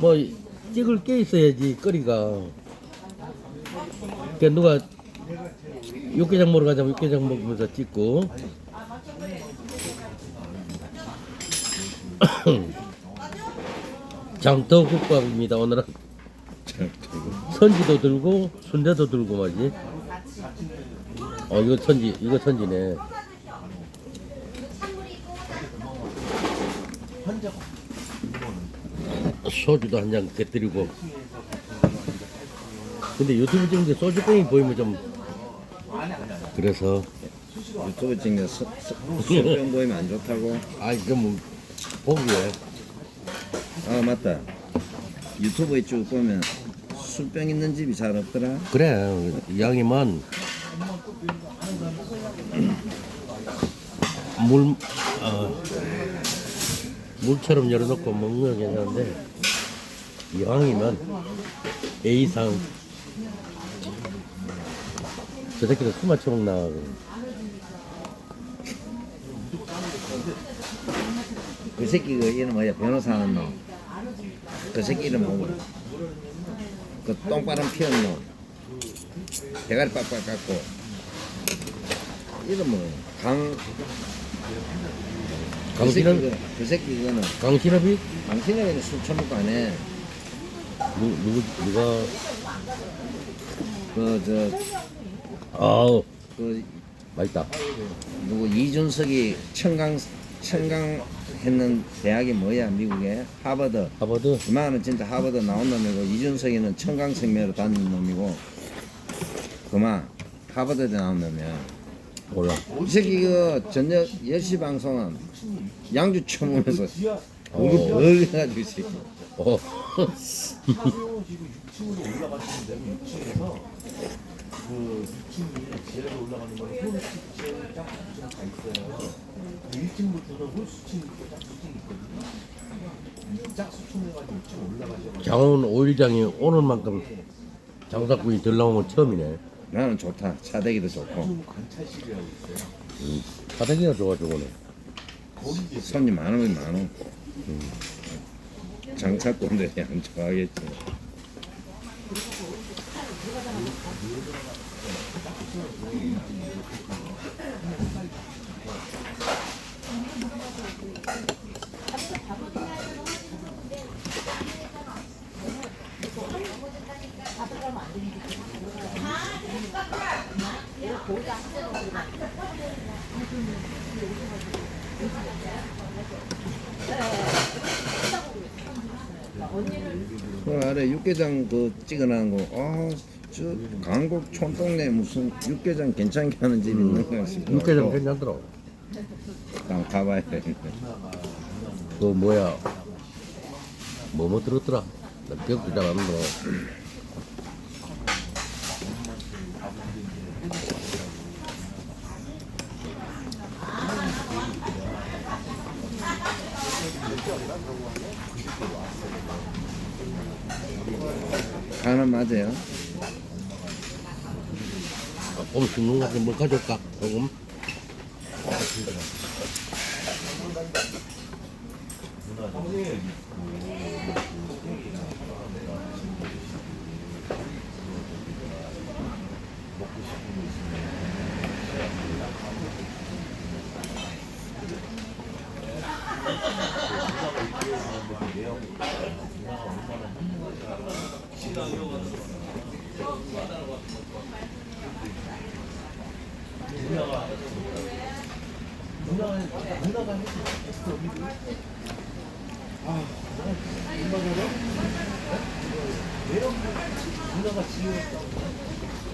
뭐 찍을 게 있어야지 거리가. 그러니까 누가 육개장 먹으러 가자면 육개장 먹으면서 찍고. 장터국밥입니다 오늘은. 선지도 들고 순대도 들고 말이지. 어 이거 선지 이거 선지네 소주도 한 잔 곁들이고 근데 유튜브 찍는데 소주병이 보이면 좀 그래서 유튜브 찍는 수병 보이면 안 좋다고. 아 이거 뭐 보기에 아 맞다. 유튜브에 쭉 보면 술병 있는 집이 잘 없더라. 그래 이왕이면 물 어, 물처럼 열어놓고 먹는 게 괜찮은데 이왕이면 A상 저 새끼도 술 맞춰먹나 그 새끼 그 이름 뭐야 변호사 하는 놈. 그 새끼 이름 뭐고? 그 똥바람 피운 놈. 대가리 빡빡 깎고. 이름 뭐? 강. 그 강신업 그, 그 새끼 그거는 강신업이 당신에게는 술 처먹고 안 해. 누, 누구 누가? 그저 아우 그 맛있다. 누구 이준석이 청강 청강 했는 대학이 뭐야 미국에? 하버드. 하버드? 그만은 진짜 하버드 나온 놈이고 이준석이는 청강 생매로 다니는 놈이고 그만. 하버드에 나온 놈이야. 몰라. 이 새끼 그 저녁 10시 방송은 양주 어. 얼굴 벌려가지고 이 새끼 어. 장원 오일장이 오늘만큼 장사꾼이 덜 나오면 처음이네. 나는 좋다 차대기도 좋고 바닥이가 좋아 저거는. 손님 많으면 많어 장사꾼들이 안 좋아하겠지. 그 아래 육개장 그 찍어놓은 거, 아, 저 강국 촌동네 무슨 육개장 괜찮게 하는 집이 있는가 싶어. 육개장 괜찮더라. 한번 가봐야 되는데. 그 뭐야 뭐뭐 들었더라. 나 기억도 잘 안 나. 가는 맞아요. 조금 죽는 것 같은 뭘 가져올까? 조금.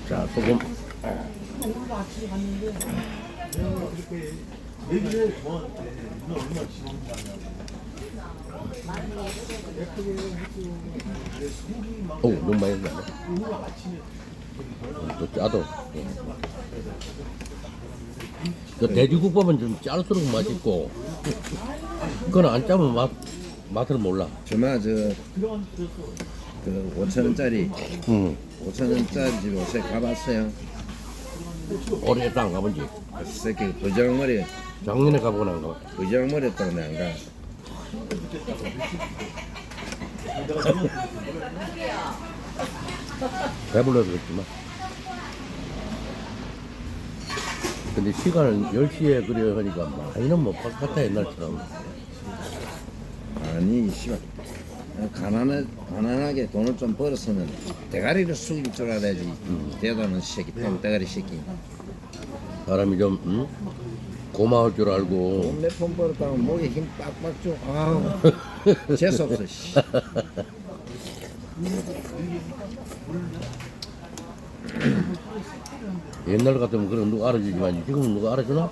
자 소금. 오 너무 많이 했네. 또 짜도. 그 돼지국밥은 좀 짤수록 맛있고, 그건 안 짜면 맛 맛을 몰라. 주말 저, 그 5천 원짜리, 응. 5천 원짜리 집 옷에 가봤어요. 오래 땅 가본 지. 그 새끼 부정머리, 작년에 가보고 난 거. 부정머리 때문에 안 가. 배불러서 그렇지만. 근데 시간을 10시에 그려 하니까 많이는 못 바꿨다 옛날처럼. 아니 씨발 가난해 가난하게 돈을 좀 벌었으면 대가리를 숙일 줄 알아야지 대단한 새끼 똥대가리 새끼 사람이 좀 응? 고마울 줄 알고 돈몇푼 벌었다고 목에 힘 빡빡 줘 아우 재수없어 씨. 옛날 같으면 그런 누가 알아주지만 지금은 누가 알아주나?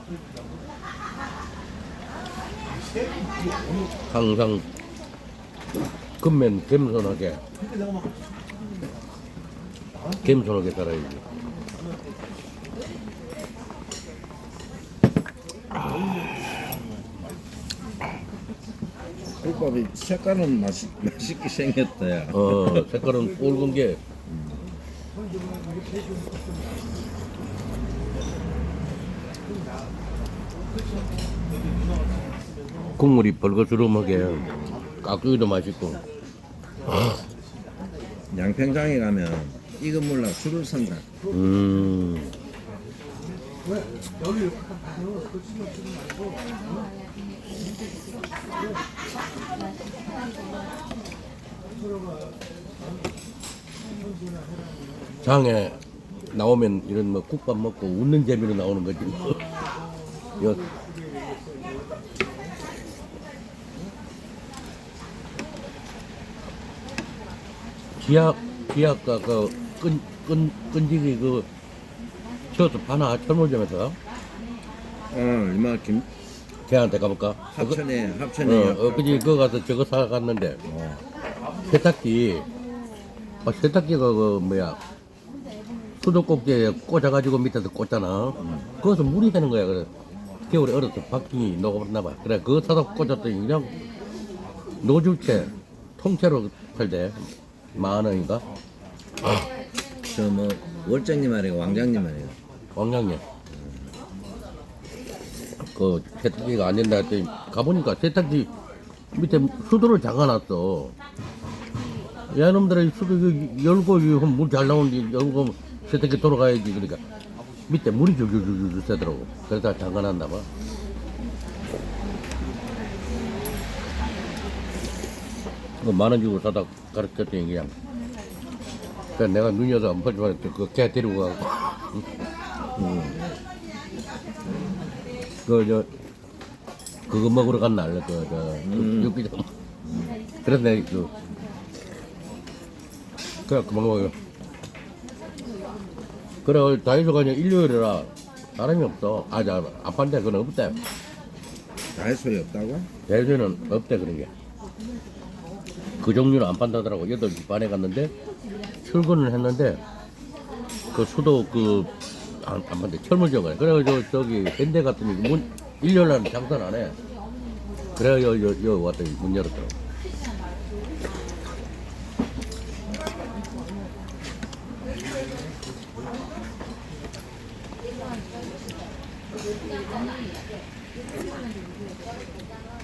항상 근면 겸손하게. 겸손하게 살아야지. 국밥이 색깔은 맛있, 맛있게 생겼다 야. 어 색깔은 붉은 게. 국물이 벌거스름하게 깍두기도 맛있고. 양평장에 가면 이거 몰라 줄을 선다. 음. 장에 나오면 이런 뭐 국밥 먹고 웃는 재미로 나오는 거지. 여, 기약 기약과 그끈끈 끈질이 그 쳐서 파나? 철물점에서? 어 얼마 김 걔한테 가볼까? 합천에 어, 합천에 어, 그지 그거 가서 저거 사갔는데. 세탁기. 아, 세탁기가 그 뭐야? 수도꼭지에 꽂아가지고 밑에서 꽂잖아. 거기서 물이 새는 거야 그래. 겨울에 얼어서 바퀴 녹아버렸나 봐. 그래 그거 사다 꽂았더니 그냥 노줄채 통째로 팔대 만 원인가? 저 뭐 월장님 아니고 왕장님 아니고 왕량님. 그 세탁기가 안 된다 했더니 가보니까 세탁기 밑에 수도를 잠가놨어. 야놈들이 수도 이거 열고 물잘 나오는데 열고 세탁기 돌아가야지 그러니까 밑에 물이 줄줄줄줄 새더라고. 그래서 잠가놨나 봐 그 만원 주고 사다 가르쳤더니 그냥 그래서 내가 눈이 어서 안 벌지 말았더니 그개 데리고 가고 그, 저, 그거 먹으러 간 날, 그, 저, 음. 육기장. 그래서 내가 그, 그래, 그만 먹어요. 그래, 다이소 가냐, 일요일이라 사람이 없어. 아, 자, 아빠인데 그건 없대. 다이소에 없다고? 다이소는 없대, 그런 게. 그 종류는 안 판다더라고. 8시 반에 갔는데, 출근을 했는데, 그 수도 그, 안, 안 판대. 철물점에. 그래가지고 저기, 현대 갔더니 문, 일요일 날은 장사는 안 해. 그래, 여, 여, 여 왔더니 문 열었더라고.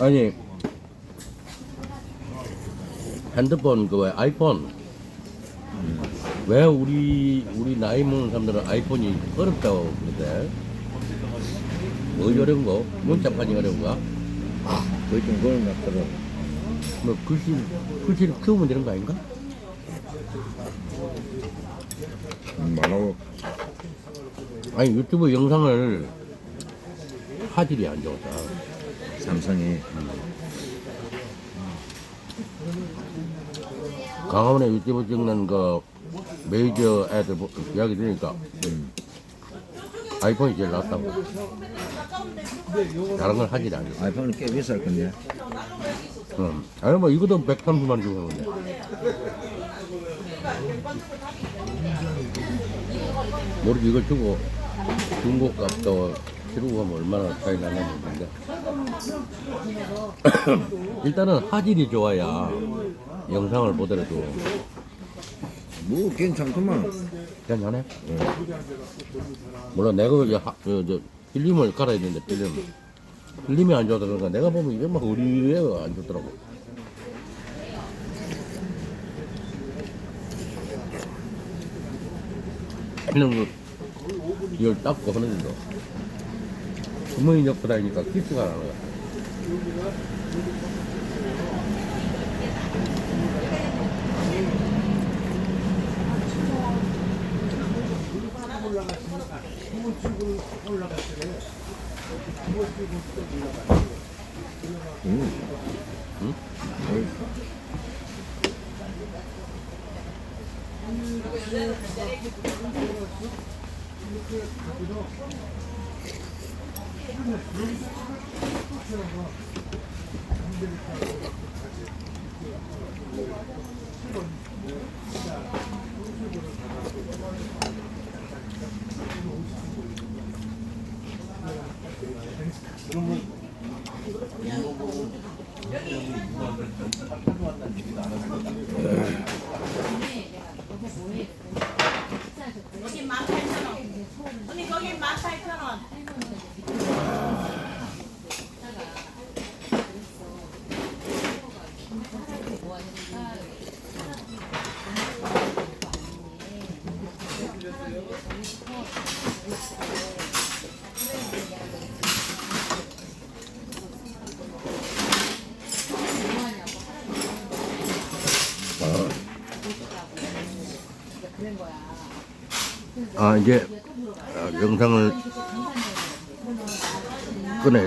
아니 핸드폰 그 왜 아이폰 왜 우리 우리 나이 먹는 사람들은 아이폰이 어렵다고 그러대? 뭐 어려운 거? 문자판이 어려운가? 거의 좀 그런 것 같더라 뭐 글씨 글씨를 키우면 되는 거 아닌가? 음, 말하고 아니 유튜브 영상을 화질이 안 좋다. 삼성에 강화문에 유튜브 찍는 그 메이저 애들 보- 이야기 들으니까 아이폰이 제일 낫다고. 다른 걸 하지 않아. 아이폰은 꽤 비쌀 건데. 응. 아니 뭐 이것도 130만 주고 하는데. 모르지 이걸 주고 중고 값도 하면 얼마나 차이 나나 모르는데. 일단은 화질이 좋아야 영상을 보더라도 뭐 괜찮구만. 괜찮네. 물론 내가 이제 하, 저, 저 필름을 깔아야 되는데 필름 필름이 안 좋다 그러니까 내가 보면 이게 막 의리가 안 좋더라고. 필름 이걸 닦고 하는데도 주머니 넣고 다니니까 키스가 안 나는 거야. 음. 응? 거기 18,000원. 언니 거기 18,000원. 아 이제 아, 영상을 끊어.